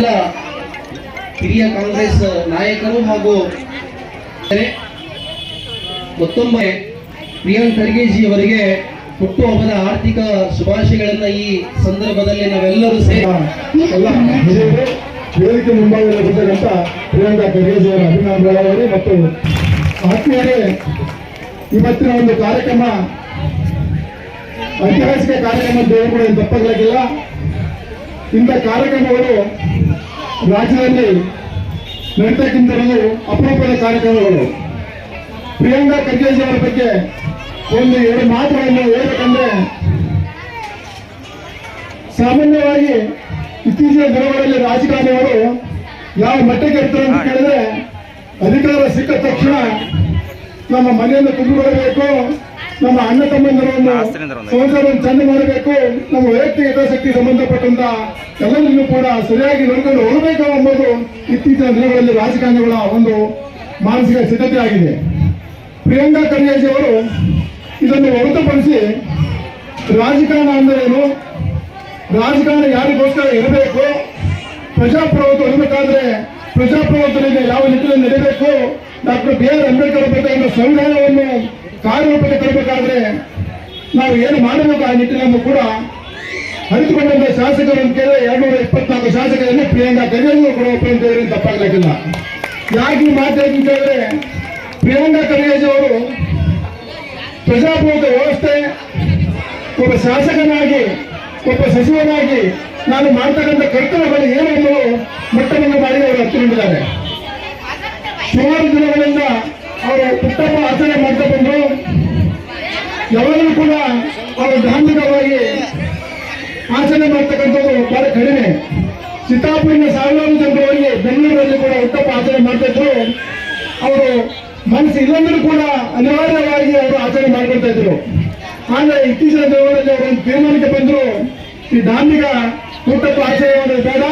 ಎಲ್ಲ ಹಿರಿಯ ಕಾಂಗ್ರೆಸ್ ನಾಯಕರು ಹಾಗೂ ಮತ್ತೊಮ್ಮೆ ಪ್ರಿಯಾಂಕ್ ಖರ್ಗೆಜಿ ಅವರಿಗೆ ಹುಟ್ಟುಹಬ್ಬದ ಆರ್ಥಿಕ ಶುಭಾಶಯಗಳನ್ನ ಈ ಸಂದರ್ಭದಲ್ಲಿ ನಾವೆಲ್ಲರೂ ಸೇರಿ ಎಲ್ಲ ಹಿರಿಯರು, ವೇದಿಕೆ ಮುಂಭಾಗದಲ್ಲಿರ್ತಕ್ಕಂಥ ಪ್ರಿಯಾಂಕಾ ಖರ್ಗೆಜಿ ಅವರ ಅಭಿನಂದನೆಗಳು ಮತ್ತು ಆತ್ಮೀಯರೇ, ಇವತ್ತಿನ ಒಂದು ಕಾರ್ಯಕ್ರಮ, ಐತಿಹಾಸಿಕ ಕಾರ್ಯಕ್ರಮ ಅಂತ ಕೂಡ ಏನು ಇಂಥ ಕಾರ್ಯಕ್ರಮಗಳು ರಾಜ್ಯದಲ್ಲಿ ನಡೀತಕ್ಕಿಂತಲೂ ಅಪರೂಪದ ಕಾರ್ಯಕ್ರಮಗಳು. ಪ್ರಿಯಾಂಕಾ ಖರ್ಗೆಜಿ ಅವರ ಬಗ್ಗೆ ಒಂದು ಎರಡು ಮಾತುಗಳನ್ನು ಹೇಳ್ಬೇಕಂದ್ರೆ, ಸಾಮಾನ್ಯವಾಗಿ ಇತ್ತೀಚಿನ ದಿನಗಳಲ್ಲಿ ರಾಜಕಾರಣಿಯವರು ಯಾವ ಮಟ್ಟಕ್ಕೆ ಇರ್ತಾರೆ ಅಂತ ಕೇಳಿದ್ರೆ, ಅಧಿಕಾರ ಸಿಕ್ಕ ತಕ್ಷಣ ನಮ್ಮ ಮನೆಯನ್ನು ತುಂಬಿಕೊಳ್ಳಬೇಕು ನಮ್ಮ ಅಣ್ಣ ತಮ್ಮಂದಿರನ್ನು ಸೋದರನ್ನು ಚೆಂದ ಮಾಡಬೇಕು. ನಮ್ಮ ವೈಯಕ್ತಿಕ ಹಿತಾಸಕ್ತಿ ಸಂಬಂಧಪಟ್ಟಂತ ಎಲ್ಲರನ್ನೂ ಕೂಡ ಸರಿಯಾಗಿ ನೋಡ್ಕೊಂಡು ಹೋಗಬೇಕು ಎಂಬುದು ಇತ್ತೀಚಿನ ದಿನಗಳಲ್ಲಿ ರಾಜಕಾರಣಿಗಳ ಒಂದು ಮಾನಸಿಕ ಸಿದ್ಧತೆ ಆಗಿದೆ. ಪ್ರಿಯಾಂಕಾ ಖರ್ಗೆಜಿ ಅವರು ಇದನ್ನು ಹೊರತುಪಡಿಸಿ ರಾಜಕಾರಣ ಅಂದರೇನು? ರಾಜಕಾರಣ ಯಾರಿಗೋಸ್ಕರ ಇರಬೇಕು? ಪ್ರಜಾಪ್ರಭುತ್ವ ಇರಬೇಕಾದ್ರೆ ಪ್ರಜಾಪ್ರಭುತ್ವದಿಂದ ಯಾವ ನಿಟ್ಟಿನಲ್ಲಿ ನಡೀಬೇಕು? ಡಾಕ್ಟರ್ ಬಿ ಆರ್ ಅಂಬೇಡ್ಕರ್ ಬೇಕಾದ ಸಂವಿಧಾನವನ್ನು ಕಾರ್ಯರೂಪಕ್ಕೆ ತರಬೇಕಾದ್ರೆ ನಾವು ಏನು ಮಾಡಬೇಕು ಆ ನಿಟ್ಟಿನಲ್ಲಿ ಕೂಡ ಅರಿತುಕೊಂಡಂತ ಶಾಸಕರನ್ನು ಕೇಳಿದ್ರೆ ಎರಡು ನೂರ ಇಪ್ಪತ್ನಾಲ್ಕು ಶಾಸಕರನ್ನು ಪ್ರಿಯಾಂಕಾ ಖರ್ಗೆಗೂ ಕೂಡ ಒಪ್ಪಿದ್ದೇವೆ ತಪ್ಪಾಗಲಿಕ್ಕಿಲ್ಲ. ಯಾಕೆ ಈ ಮಾತು ಅಂತ ಹೇಳಿದ್ರೆ ಪ್ರಿಯಾಂಕಾ ಖರ್ಗೆಜಿ ಅವರು ಪ್ರಜಾಪ್ರಭುತ್ವ ವ್ಯವಸ್ಥೆ, ಒಬ್ಬ ಶಾಸಕನಾಗಿ, ಒಬ್ಬ ಸಚಿವನಾಗಿ ನಾನು ಮಾಡ್ತಕ್ಕಂಥ ಕರ್ತವ್ಯಗಳು ಏನು ಮೊಟ್ಟ ಮಟ್ಟವನ್ನು ಮಾಡಿ ಅವರು ಹತ್ತಿಕೊಂಡಿದ್ದಾರೆ ಸುಮಾರು ದಿನಗಳಿಂದ ಅವರು ಪುಟ್ಟಪ್ಪ ಆಚರಣೆ ಮಾಡ್ತಾ ಬಂದರು ಯಾವಾಗಲೂ ಕೂಡ ಅವರು ಧಾರ್ಮಿಕವಾಗಿ ಆಚರಣೆ ಮಾಡ್ತಕ್ಕಂಥದ್ದು ಬಹಳ ಕಡಿಮೆ. ಚಿತ್ತಾಪುರಿನ ಸಾವಿರಾರು ಜನರವರಿಗೆ ಬೆಂಗಳೂರಲ್ಲಿ ಕೂಡ ಹುಟ್ಟಪ್ಪ ಆಚರಣೆ ಮಾಡ್ತಾ ಇದ್ರು ಅವರು ಮನಸ್ಸು ಇಲ್ಲಂದ್ರೂ ಕೂಡ ಅನಿವಾರ್ಯವಾಗಿ ಅವರು ಆಚರಣೆ ಮಾಡ್ಕೊಳ್ತಾ ಇದ್ರು. ಆದ್ರೆ ಇತ್ತೀಚಿನ ದಿನಗಳಲ್ಲಿ ಅವರು ಒಂದು ತೀರ್ಮಾನಕ್ಕೆ ಬಂದ್ರು, ಈ ಧಾರ್ಮಿಕ ಹುಟ್ಟಪ್ಪ ಆಚರಣೆ ಮಾಡೋದು ಬೇಡ,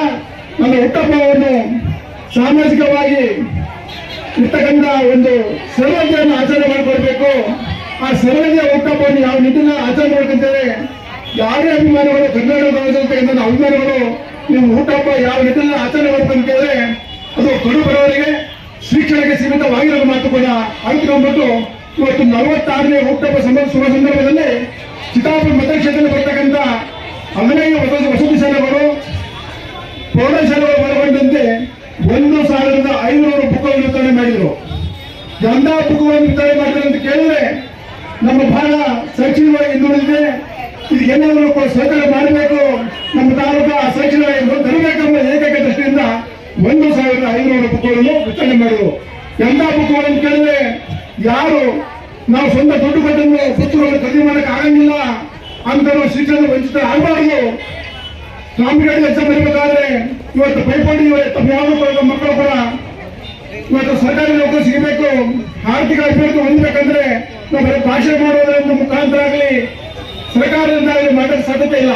ನಮ್ಮ ಹುಟ್ಟಪ್ಪವನ್ನು ಸಾಮಾಜಿಕವಾಗಿ ಇರ್ತಕ್ಕಂಥ ಒಂದು ಸೌಲಭ್ಯವನ್ನು ಆಚರಣೆ ಮಾಡಿಕೊಡ್ಬೇಕು. ಆ ಸರ್ವಜ್ಞ ಹುಟ್ಟಪ್ಪವನ್ನು ಯಾವ ನಿಟ್ಟಿನ ಆಚರಣೆ ಮಾಡ್ಕೊಂತೇವೆ? ಯಾರೇ ಅಭಿಮಾನಿಗಳು ಕನ್ನಡ ಅಭಿಮಾನಿಗಳು, ನೀವು ಹುಟ್ಟಪ್ಪ ಯಾವ ನಿಟ್ಟಿನ ಆಚರಣೆ ಮಾಡ್ಕೊಂತೇವೆ, ಅದು ಕಡು ಬರೋವರಿಗೆ ಶಿಕ್ಷಣಕ್ಕೆ ಸೀಮಿತವಾಗಿರೋ ಮಾತು ಕೂಡ ಅರಿತುಕೊಂಡ್ಬಿಟ್ಟು ಇವತ್ತು ನಲವತ್ತಾರನೇ ಸಂಬಂಧ, ಶುಭ ಸಂದರ್ಭದಲ್ಲಿ ಚಿತ್ತಾಪುರ ಮತಕ್ಷೇತ್ರದಲ್ಲಿ ಬರ್ತಕ್ಕಂಥ ಹದಿನೈದು ವಸತಿ ಶಾಲೆಗಳು, ಪ್ರೌಢಶಾಲೆಗಳು ಒಳಗೊಂಡಂತೆ ಒಂದು ಸಾವಿರದ ಐನೂರು ಬುಕ್ಗಳನ್ನು ವಿತರಣೆ ಮಾಡಿದರು ಬುಕ್ಗಳನ್ನು ವಿತರಣೆ ಮಾಡಿದ್ರು ಅಂತ ಕೇಳಿದ್ರೆ ನಮ್ಮ ಭಾಗ ಶೈಕ್ಷಣಿಕವಾಗಿ ಹಿಂದುಳಿದಿದೆ ಇದು ಏನಾದರೂ ಕೂಡ ಸಹಕಾರ ಮಾಡಬೇಕು. ನಮ್ಮ ತಾಲೂಕು ಆ ಶೈಕ್ಷಣಿಕ ತರಬೇಕೆಂಬ ಏಕೈಕ ದೃಷ್ಟಿಯಿಂದ ಒಂದು ಸಾವಿರದ ಐನೂರು ಬುಕ್ಗಳನ್ನು ವಿತರಣೆ ಮಾಡಿದರು ಎಲ್ಲ ಬುಕ್ಗಳನ್ನು ಕೇಳಿದ್ರೆ ಯಾರು ನಾವು ಸ್ವಂತ ದುಡ್ಡು ಕೊಟ್ಟನ್ನು ಪುಸ್ತಕಗಳನ್ನು ಖರೀದಿ ಮಾಡಕ್ಕೆ ಆಗಂಗಿಲ್ಲ. ಅಂತ ಶಿಕ್ಷಣ ವಂಚಿತ ಆಗಬಾರ್ದು. ಕಾಂಪಿಟೇಟಿವ್ ಎಕ್ಸಾಮ್ ಇರಬೇಕಾದ್ರೆ ಇವತ್ತು ಪೈಪೋಟಿ ಇವತ್ತು ಯಾವುದು ಮಕ್ಕಳು ಕೂಡ ಇವತ್ತು ಸರ್ಕಾರಿ ನೌಕರಿ ಸಿಗಬೇಕು. ಆರ್ಥಿಕ ಅಭಿವೃದ್ಧಿ ಹೊಂದಬೇಕಂದ್ರೆ ನಾವು ಬರೀ ಭಾಷೆ ಮಾಡೋದ್ರ ಮುಖಾಂತರ ಆಗಲಿ, ಸರ್ಕಾರದಿಂದ ಆಗಲಿ ಮಾಡಲು ಸಾಧ್ಯತೆ ಇಲ್ಲ.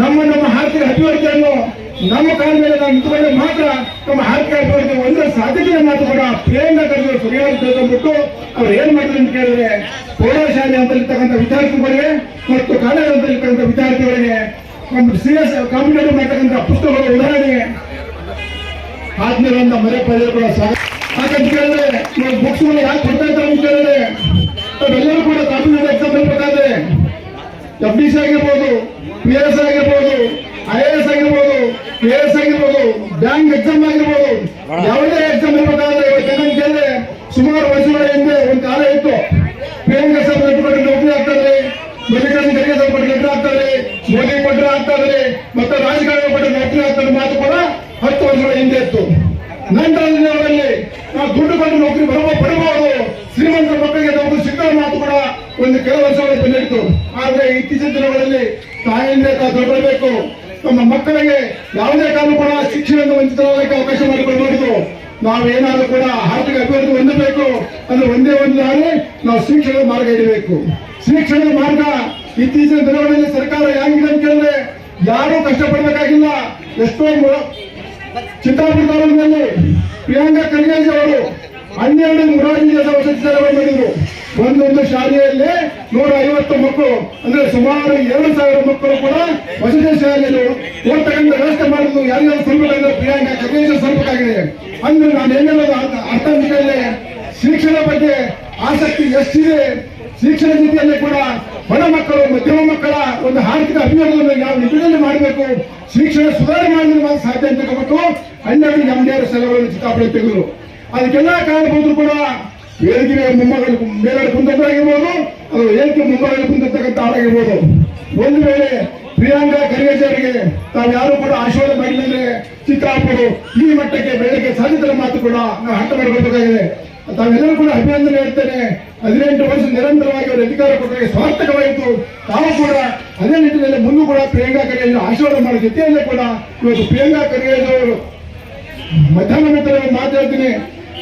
ನಮ್ಮ ನಮ್ಮ ಆರ್ಥಿಕ ಅಭಿವೃದ್ಧಿಯನ್ನು ನಮ್ಮ ಕಾಲ ಮೇಲೆ ನಾವು ನಿಂತುಕೊಂಡ್ರೆ ಮಾತ್ರ ನಮ್ಮ ಆರ್ಥಿಕ ಅಭಿವೃದ್ಧಿ ಒಂದರ ಸಾಧ್ಯತೆ ಮಾತು ಕೂಡ ಪ್ರೇಮ ಕರೆದು ಸರಿಯಾಗಿ ತಿಳ್ಕೊಂಡ್ಬಿಟ್ಟು ಅವ್ರು ಏನ್ ಮಾಡ್ತಾರೆ ಅಂತ ಕೇಳಿದ್ರೆ, ಪ್ರೌಢಶಾಲೆ ಅಂತ ಇರ್ತಕ್ಕಂಥ ವಿದ್ಯಾರ್ಥಿಗಳಿಗೆ ಮತ್ತು ಕಾಲೇಜ್ ಅಂತ ಇರ್ತಕ್ಕಂಥ ವಿದ್ಯಾರ್ಥಿಗಳಿಗೆ ಒಂದು ಸೀರಿಯಸ್ ಕಾಂಪಿಟೇಟಿವ್ ಮಾಡ್ತಕ್ಕಂಥ ಪುಸ್ತಕಗಳ ಉದಾಹರಣೆಗೆ ಆದ್ಮೇಲೆ ಮರೆ ಪಡೆದು ಕೂಡ ಯಾಕಂತ ಕೇಳಿದ್ರೆ ಇವಾಗ ಬುಕ್ಸ್ ಯಾಕೆ ಕೊಡ್ತಾ ಇದ್ದಾರೆ ಅಂತ ಕೇಳಿದ್ರೆ, ನಾವೆಲ್ಲರೂ ಕೂಡ ಕಾಂಪಿಟೇಟಿವ್ ಎಕ್ಸಾಮ್ ಬರಬೇಕಾದ್ರೆ ಎಫ್ ಡಿ ಸಿ ಆಗಿರ್ಬೋದು ಪಿ ಎಸ್ ಆಗಿರ್ಬೋದು ಐ ಎ ಎಸ್ ಆಗಿರ್ಬೋದು ಕೆ ಎಸ್ ಆಗಿರ್ಬೋದು ಬ್ಯಾಂಕ್ ಎಕ್ಸಾಮ್ ಆಗಿರ್ಬೋದು, ಯಾವುದೇ ಎಕ್ಸಾಮ್ ಇರಬೇಕಾದ್ರೆ ಇವತ್ತು ಕೇಳಿದ್ರೆ ಸುಮಾರು ವರ್ಷಗಳ ಹಿಂದೆ ಒಂದು ಕಾಲ ಇತ್ತು. ಪ್ರಿಯಾಂಕ ಸಂಬಂಧಪಟ್ಟ ನೌಕರಿ ಆಗ್ತದೆ ಮಲ್ಲಿಕಾರ್ಜುನ ಖರ್ಗೆ ಸಂಬಂಧಪಟ್ಟ ನೌಕರಿ ಆಗ್ತದೆ ಮೋದಿ ಕೊಟ್ಟರೆ ಆಗ್ತದೆ ಮತ್ತೆ ರಾಜಕಾರಣ ಪಟ್ಟ ನೌಕರಿ ಆಗ್ತಾರೆ ಮಾತು ಕೂಡ ಹತ್ತು ವರ್ಷಗಳ ಹಿಂದೆ ಇತ್ತು. ನಂತರ ದಿನಗಳಲ್ಲಿ ನಾವು ದುಡ್ಡು ಬಂದು ನೌಕರಿ ಬರುವ ಪಡಬಹುದು ಶ್ರೀಮಂತರ ಮಕ್ಕಳಿಗೆ ನೌಕರಿ ಸಿಕ್ಕದ ಮಾತು ಕೂಡ ಒಂದು ಕೆಲವು ವರ್ಷಗಳ ಬಂದಿತ್ತು ಆದ್ರೆ ಇತ್ತೀಚಿನ ದಿನಗಳಲ್ಲಿ ತಾಯಿಯಿಂದ ದೊಡ್ಡಬೇಕು ನಮ್ಮ ಮಕ್ಕಳಿಗೆ ಯಾವುದೇ ಕಾರಣ ಕೂಡ ಶಿಕ್ಷಣದಿಂದ ವಂಚಿತವಾಗಕ್ಕೆ ಅವಕಾಶ ಮಾಡಿಕೊಡಬಾರದು. ನಾವು ಏನಾದ್ರೂ ಕೂಡ ಆರ್ಥಿಕ ಅಭಿವೃದ್ಧಿ ಹೊಂದಬೇಕು ಅಂದ್ರೆ ಒಂದೇ ಒಂದು ದಾರಿ, ನಾವು ಶಿಕ್ಷಣದ ಮಾರ್ಗ ಇಡಬೇಕು ಶಿಕ್ಷಣದ ಮಾರ್ಗ ಇತ್ತೀಚಿನ ದಿನಗಳಲ್ಲಿ ಸರ್ಕಾರ ಹೇಗಿದೆ ಅಂತ ಕೇಳಿದ್ರೆ ಯಾರೂ ಕಷ್ಟಪಡಬೇಕಾಗಿಲ್ಲ. ಎಷ್ಟೋ ಚಿತ್ರಪುರ ತಾಲೂಕಿನಲ್ಲಿ ಪ್ರಿಯಾಂಕಾ ಖರ್ಗೆಜಿ ಅವರು ಹನ್ನೆರಡು ಮುರಾರ್ಜಿ ಶಾಲೆಗಳು ಮಾಡಿದ್ರು ಒಂದೊಂದು ಶಾಲೆಯಲ್ಲಿ ನೂರ ಐವತ್ತು ಮಕ್ಕಳು, ಅಂದ್ರೆ ಸುಮಾರು ಎರಡು ಸಾವಿರ ಮಕ್ಕಳು ಕೂಡ ವಸತಿ ಶಾಲೆಯಲ್ಲಿ ಓದ್ತಕ್ಕಂಥ ವ್ಯವಸ್ಥೆ ಮಾಡಿದ್ರು ಯಾರ್ಯಾರು ಸ್ವಲ್ಪ ಪ್ರಿಯಾಂಕ ಸಂಗಟ ಆಗಿದೆ ಅಂದ್ರೆ ನಾನು ಏನೆಲ್ಲದು ಅರ್ಥ ಅಂದ್ಕೊಳ್ಳಿ ಶಿಕ್ಷಣ ಬಗ್ಗೆ ಆಸಕ್ತಿ ಎಷ್ಟಿದೆ, ಶಿಕ್ಷಣ ನೀತಿಯಲ್ಲಿ ಕೂಡ ಬಡ ಮಕ್ಕಳು, ಮಧ್ಯಮ ಮಕ್ಕಳ ಒಂದು ಆರ್ಥಿಕ ಅಭಿವೃದ್ಧಿಯನ್ನು ಯಾವ ನಿಟ್ಟಿನಲ್ಲಿ ಮಾಡಬೇಕು, ಶಿಕ್ಷಣ ಸುಧಾರಣೆ ಮಾಡಲು ಸಾಧ್ಯ ಅಂತ ತಗೊಂಡು ಹನ್ನೆರಡು ನಮ್ಮದೇ ಸಲಹೆಗಳನ್ನು ಚಿತ್ತಾಪಡೆ ತೆಗೆದರು. ಅದಕ್ಕೆಲ್ಲ ಕಾರಣಬಹುದು ಕೂಡ ಏಳಿಗೆ ಮುಂಭಾಗದ ಮೇಲಡೆ ಕುಂತಿದ್ದಾಗಿರ್ಬೋದು ಅದು ಏಳಿಗೆ ಮುಂಭಾಗದಲ್ಲಿ ಕುಂದಿರ್ತಕ್ಕಂಥ ಆಳಾಗಿರ್ಬೋದು. ಒಂದು ವೇಳೆ ಪ್ರಿಯಾಂಕಾ ಖರ್ಗೆ ತಾವು ಯಾರು ಕೂಡ ಆಶೀರ್ವಾದ ಮಾಡಿಲ್ಲ ಅಂದ್ರೆ ಚಿತ್ತಾಪುರು ಈ ಮಟ್ಟಕ್ಕೆ ಬೆಳಗ್ಗೆ ಸಾಧ್ಯತೆಯ ಮಾತು ಕೂಡ ನಾವು ಹಂತ ಮಾಡಬೇಕಾಗಿದೆ ತಾವೆಲ್ಲರೂ ಕೂಡ ಅಭಿನಂದನೆ ಹೇಳ್ತೇನೆ. ಹದಿನೆಂಟು ವರ್ಷ ನಿರಂತರವಾಗಿ ಅವರು ಅಧಿಕಾರ ಕೊಟ್ಟರೆ ಸಾರ್ಥಕವಾಯಿತು. ತಾವು ಕೂಡ ಅದೇ ನಿಟ್ಟಿನಲ್ಲಿ ಮುಂದೂ ಕೂಡ ಪ್ರಿಯಾಂಕಾ ಖರ್ಗೆ ಆಶೀರ್ವಾದ ಮಾಡೋ ಜೊತೆಯಲ್ಲೇ ಕೂಡ ಇವತ್ತು ಪ್ರಿಯಾಂಕಾ ಖರ್ಗೆ ಅವರು ಮಧ್ಯಾಹ್ನ ನಂತರ ಮಾತಾಡ್ತೀನಿ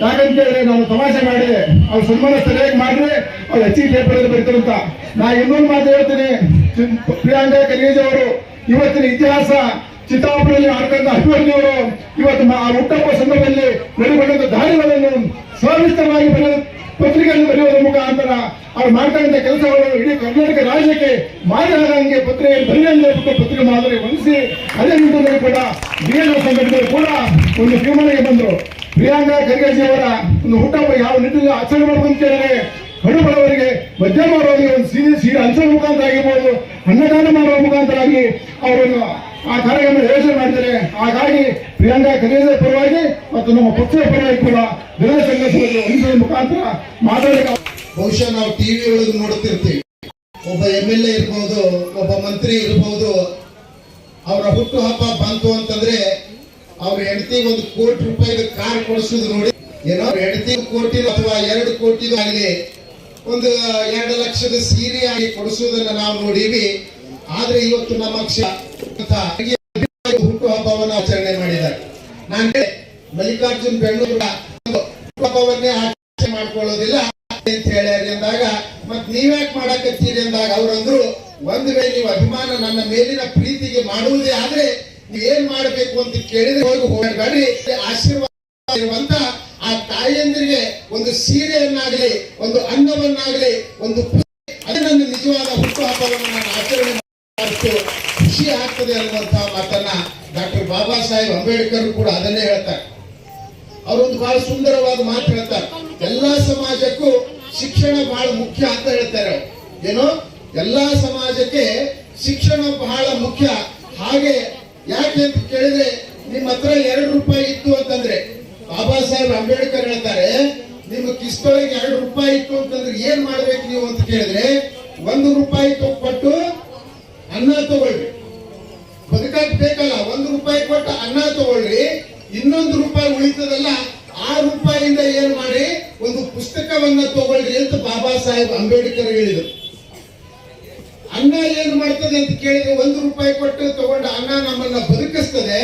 ಯಾಕಂತ ಹೇಳಿದ್ರೆ ನಾನು ತಮಾಷೆ ಮಾಡಿದೆ ಅವ್ರು ಸನ್ಮಾನ ಸರಿಯಾಗಿ ಮಾಡಿದ್ರೆ ಅವ್ರು ಹೆಚ್ಚಿಗೆ ಪೇಪರ್ ಅಲ್ಲಿ ಬರೀತಾರಂತ ನಾ ಇನ್ನೊಂದು ಮಾತು ಹೇಳ್ತೀನಿ. ಪ್ರಿಯಾಂಕ ಪ್ರಿಯಾಂಕಾ ಖರ್ಗೆ ಅವರು ಇವತ್ತಿನ ಇತಿಹಾಸ ಚಿತ್ತಾಪುರಲ್ಲಿ ಆಡ್ಕೊಂಡ ಅಭಿವೃದ್ಧಿಯವರು ಇವತ್ತು ಆ ಹುಟ್ಟಪ್ಪ ಸಂದರ್ಭದಲ್ಲಿ ನಡೆದುಕೊಂಡಂತ ದಾರಿಗಳನ್ನು ಸವಿಸ್ತರವಾಗಿ ಬರೆಯ ಪತ್ರಿಕೆಯನ್ನು ಬರೆಯುವುದರ ಮುಖಾಂತರ ಅವ್ರು ಮಾಡ್ತಕ್ಕಂಥ ಕೆಲಸಗಳು ಇಡೀ ಕರ್ನಾಟಕ ರಾಜ್ಯಕ್ಕೆ ಮಾದರಿಯಾದಂಗೆ ಪತ್ರಿಕೆ ಬರೆಯಲು ಪತ್ರಿಕೆ ಮಾದರಿ ಹೊಂದಿಸಿ, ಅದೇ ರೀತಿಯಲ್ಲಿ ಕೂಡ ಬಿಎಲ್ಒ ಸಂಘಟನೆಗಳು ಕೂಡ ಒಂದು ತೀರ್ಮಾನಕ್ಕೆ ಬಂದರು. ಪ್ರಿಯಾಂಕಾ ಖರ್ಗೆಜಿ ಅವರ ಒಂದು ಹುಟ್ಟಹಬ್ಬ ಯಾವ ನಿಟ್ಟಿನಲ್ಲಿ ಆಚರಣೆ ಹೇಳಿದ್ರೆ ಕಡು ಬಡವರಿಗೆ ಮಧ್ಯಮ ಬಡವರಿಗೆ ಒಂದು ಸೀರೆ ಸೀರೆ ಹಂಚುವ ಮುಖಾಂತರ ಆಗಿರ್ಬೋದು, ಅನ್ನದಾನ ಮಾಡುವ ಮುಖಾಂತರ ಆಗಿ ಅವರನ್ನು ಆ ಕಾರ್ಯಕ್ರಮ ಯೋಜನೆ ಮಾಡಿದ್ದಾರೆ. ಹಾಗಾಗಿ ಪ್ರಿಯಾಂಕಾ ಖರ್ಗೆ ಪರವಾಗಿ ಮತ್ತು ನಮ್ಮ ಪಕ್ಷದ ಪರವಾಗಿ ಕೂಡ ಜನ ಸಂಘರ್ಷದಲ್ಲಿ ಮುಖಾಂತರ ಮಾತಾಡಲಿಕ್ಕೆ ಬಹುಶಃ ನಾವು ಟಿವಿ ಒಳಗೆ ನೋಡುತ್ತಿರ್ತೀವಿ ಒಬ್ಬ ಎಂ ಎಲ್ ಎ ಇರ್ಬೋದು, ಒಬ್ಬ ಮಂತ್ರಿ ಇರ್ಬೋದು, ಅವರ ಹುಟ್ಟು ಹಬ್ಬ ಬಂತು ಅಂತಂದ್ರೆ ಅವ್ರ ಹೆಂಡತಿ ಒಂದು ಕೋಟಿ ರೂಪಾಯಿ ಕಾರ್ ಕೊಡಿಸೋದು ನೋಡಿ. ಏನೋ ಹೆಂಡತಿ ಕೋಟಿ ಅಥವಾ ಎರಡು ಕೋಟಿ ಆಗಲಿ ಒಂದು, ಎರಡು ಲಕ್ಷದ ಸೀರೆ ಆಗಿ ಕೊಡಿಸೋದನ್ನ ನಾವು ನೋಡೀವಿ. ಆದ್ರೆ ಇವತ್ತು ನಮ್ಮ ಕ್ಷೇತ್ರ ಹುಟ್ಟು ಹಬ್ಬವನ್ನು ಆಚರಣೆ ಮಾಡಿದ್ದಾರೆ. ನಾನು ಮಲ್ಲಿಕಾರ್ಜುನ್ ಬೆಂಗಳೂರ ಹಬ್ಬವನ್ನೇ ಆಚರಣೆ ಮಾಡ್ಕೊಳ್ಳೋದಿಲ್ಲ. ಅಂತ ಹೇಳ್ಯಾರಿ ಅಂದಾಗ, ಮತ್ ನೀವ್ಯಾಕ್ ಮಾಡಕತ್ತೀರಿ ಅಂದಾಗ ಅವ್ರಂದ್ರು, ಒಂದ್ ವೇಳೆ ನೀವು ಅಭಿಮಾನ ನನ್ನ ಮೇಲಿನ ಪ್ರೀತಿಗೆ ಮಾಡುವುದೇ ಆದ್ರೆ ಏನ್ ಮಾಡಬೇಕು ಅಂತ ಕೇಳಿದ್ರೆ ಹೋಗಿ ಹೋಗಬೇಡ್ರಿ. ಆಶೀರ್ವಾದ ಇರುವಂತ ಆ ತಾಯಿಯಂದ್ರಿಗೆ ಒಂದು ಸೀರೆಯನ್ನಾಗಲಿ, ಒಂದು ಅನ್ನವನ್ನಾಗಲಿ, ಒಂದು ಅದೇ ನನ್ನ ನಿಜವಾದ ಹುಟ್ಟು ಹಬ್ಬವನ್ನು ನಾನು ಆಚರಣೆ ಮಾಡಿ ಖುಷಿ ಆಗ್ತದೆ ಅನ್ನುವಂತಹ ಮಾತನ್ನ ಡಾಕ್ಟರ್ ಬಾಬಾ ಸಾಹೇಬ್ ಅಂಬೇಡ್ಕರ್ ಕೂಡ ಅದನ್ನೇ ಹೇಳ್ತಾರೆ. ಅವರೊಂದು ಬಹಳ ಸುಂದರವಾದ ಮಾತು ಹೇಳ್ತಾರೆ. ಎಲ್ಲಾ ಸಮಾಜಕ್ಕೂ ಶಿಕ್ಷಣ ಬಹಳ ಮುಖ್ಯ ಅಂತ ಹೇಳ್ತಾರೆ. ಏನು? ಎಲ್ಲಾ ಸಮಾಜಕ್ಕೆ ಶಿಕ್ಷಣ ಬಹಳ ಮುಖ್ಯ. ಹಾಗೆ ಯಾಕೆ ಅಂತ ಕೇಳಿದ್ರೆ, ನಿಮ್ಮ ಹತ್ರ ಎರಡು ರೂಪಾಯಿ ಇತ್ತು ಅಂತಂದ್ರೆ, ಬಾಬಾ ಸಾಹೇಬ್ ಅಂಬೇಡ್ಕರ್ ಹೇಳ್ತಾರೆ, ನಿಮ್ಮ ಕಿಸ್ತೊಳಗೆ ಎರಡು ರೂಪಾಯಿ ಇತ್ತು ಅಂತಂದ್ರೆ ಏನ್ ಮಾಡ್ಬೇಕು ನೀವು ಅಂತ ಕೇಳಿದ್ರೆ, ಒಂದು ರೂಪಾಯಿ ಕೊಟ್ಟು ಅನ್ನ ತಗೊಳ್ರಿ ಬದುಕಕ್ ಬೇಕಲ್ಲ, ಒಂದು ರೂಪಾಯಿ ಕೊಟ್ಟು ಅನ್ನ ತಗೊಳ್ರಿ ಇನ್ನೊಂದು ರೂಪಾಯಿ ಉಳಿತದಲ್ಲ ಆ ರೂಪಾಯಿಯಿಂದ ಏನ್ ಮಾಡಿ ಒಂದು ಪುಸ್ತಕವನ್ನ ತಗೊಳ್ರಿ ಅಂತ ಬಾಬಾ ಸಾಹೇಬ್ ಅಂಬೇಡ್ಕರ್ ಹೇಳಿದರು. ಅನ್ನ ಏನ್ ಮಾಡ್ತದೆ ಅಂತ ಕೇಳಿದ್ರೆ ಒಂದು ರೂಪಾಯಿ ಕೊಟ್ಟು ತಗೊಂಡ ಅನ್ನ ನಮ್ಮನ್ನ ಬದುಕಿಸ್ತದೆ.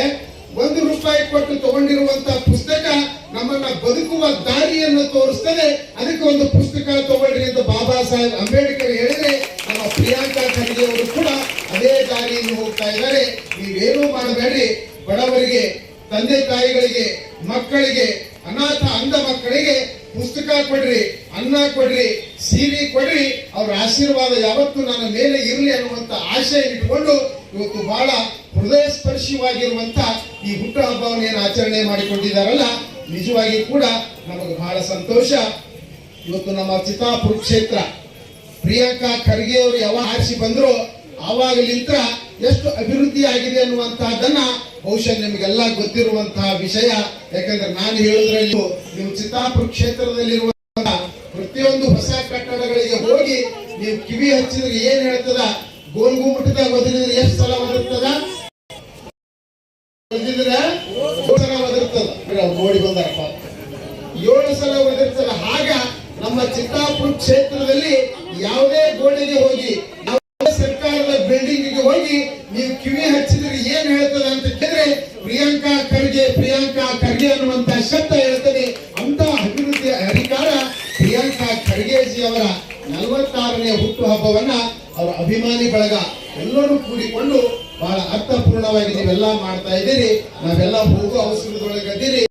ಒಂದು ರೂಪಾಯಿ ಕೊಟ್ಟು ತಗೊಂಡಿರುವಂತ ಪುಸ್ತಕ ನಮ್ಮನ್ನ ಬದುಕುವ ದಾರಿಯನ್ನು ತೋರಿಸ್ತದೆ. ಅದಕ್ಕೆ ಒಂದು ಪುಸ್ತಕ ತಗೊಳ್ರಿ ಅಂತ ಬಾಬಾ ಸಾಹೇಬ್ ಅಂಬೇಡ್ಕರ್ ಹೇಳಿದ್ರೆ ನಮ್ಮ ಪ್ರಿಯಾಂಕಾ ಖರ್ಗೆ ಅವರು ಕೂಡ ಅದೇ ದಾರಿಯನ್ನು ಹೋಗ್ತಾ ಇದ್ದಾರೆ. ನೀವೇನು ಮಾಡಬೇಡಿ. ಬಡವರಿಗೆ, ತಂದೆ ತಾಯಿಗಳಿಗೆ, ಮಕ್ಕಳಿಗೆ, ಅನಾಥ ಅಂಧ ಮಕ್ಕಳಿಗೆ ಪುಸ್ತಕ ಕೊಡ್ರಿ, ಅನ್ನ ಕೊಡ್ರಿ, ಸೀರೆ ಕೊಡ್ರಿ, ಅವ್ರ ಆಶೀರ್ವಾದ ಯಾವತ್ತೂ ನನ್ನ ಮೇಲೆ ಇರಲಿ ಅನ್ನುವಂತ ಆಶಯ ಇಟ್ಕೊಂಡು ಇವತ್ತು ಬಹಳ ಹೃದಯ ಸ್ಪರ್ಶಿವಾಗಿರುವಂಥ ಈ ಹುಟ್ಟು ಹಬ್ಬವನ್ನು ಏನು ಆಚರಣೆ ಮಾಡಿಕೊಂಡಿದ್ದಾರಲ್ಲ, ನಿಜವಾಗಿ ಕೂಡ ನಮಗೆ ಬಹಳ ಸಂತೋಷ. ಇವತ್ತು ನಮ್ಮ ಚಿತಾಪುರ ಕ್ಷೇತ್ರ, ಪ್ರಿಯಾಂಕಾ ಖರ್ಗೆ ಅವರು ಯಾವಾಗ ಆರಿಸಿ ಬಂದ್ರು ಆವಾಗಲಿಂತ ಎಷ್ಟು ಅಭಿವೃದ್ಧಿ ಆಗಿದೆ ಅನ್ನುವಂತಹದ್ದನ್ನ ಬಹುಶಃ ನಿಮಗೆಲ್ಲ ಗೊತ್ತಿರುವಂತಹ ವಿಷಯ, ಯಾಕಂದ್ರೆ ನಾನು ಹೇಳಿದ್ರಲ್ಲಿ ನೀವು ಚಿತ್ತಾಪುರ ಕ್ಷೇತ್ರದಲ್ಲಿರುವಂತಹ ಪ್ರತಿಯೊಂದು ಹೊಸ ಕಟ್ಟಡಗಳಿಗೆ ಹೋಗಿ ನೀವು ಕಿವಿ ಹಚ್ಚಿದ್ರೆ ಏನ್ ಹೇಳ್ತದ? ಗೋಲ್ಗುಮಟದಾಗ ಒದರಿದ್ರೆ ಎಷ್ಟು ಸಲ ಒದರ್ತದ ಸಲ ಒದರ್ತದ ನೋಡಿ ಬಂದಾರಪ್ಪ. ಏಳು ಸಲ ಒದರ್ತದ ಹಾಗ ನಮ್ಮ ಚಿತ್ತಾಪುರ ಕ್ಷೇತ್ರದಲ್ಲಿ ಯಾವುದೇ ಗೋಡೆಗೆ ಹೋಗಿ ಅನ್ನುವಂತ ಹೇಳ್ತೇನೆ ಅಂತ ಅಭಿವೃದ್ಧಿ ಅಧಿಕಾರ ಪ್ರಿಯಾಂಕಾ ಖರ್ಗೆಜಿ ಅವರ ನಲವತ್ತಾರನೇ ಹುಟ್ಟು ಹಬ್ಬವನ್ನ ಅವರ ಅಭಿಮಾನಿ ಬಳಗ ಎಲ್ಲರೂ ಕೂಡಿಕೊಂಡು ಬಹಳ ಅರ್ಥಪೂರ್ಣವಾಗಿ ನೀವೆಲ್ಲ ಮಾಡ್ತಾ ಇದ್ದೀರಿ. ನಾವೆಲ್ಲ ಹೋಗೋ ಅವಸರದೊಳಗದ್ದೀರಿ.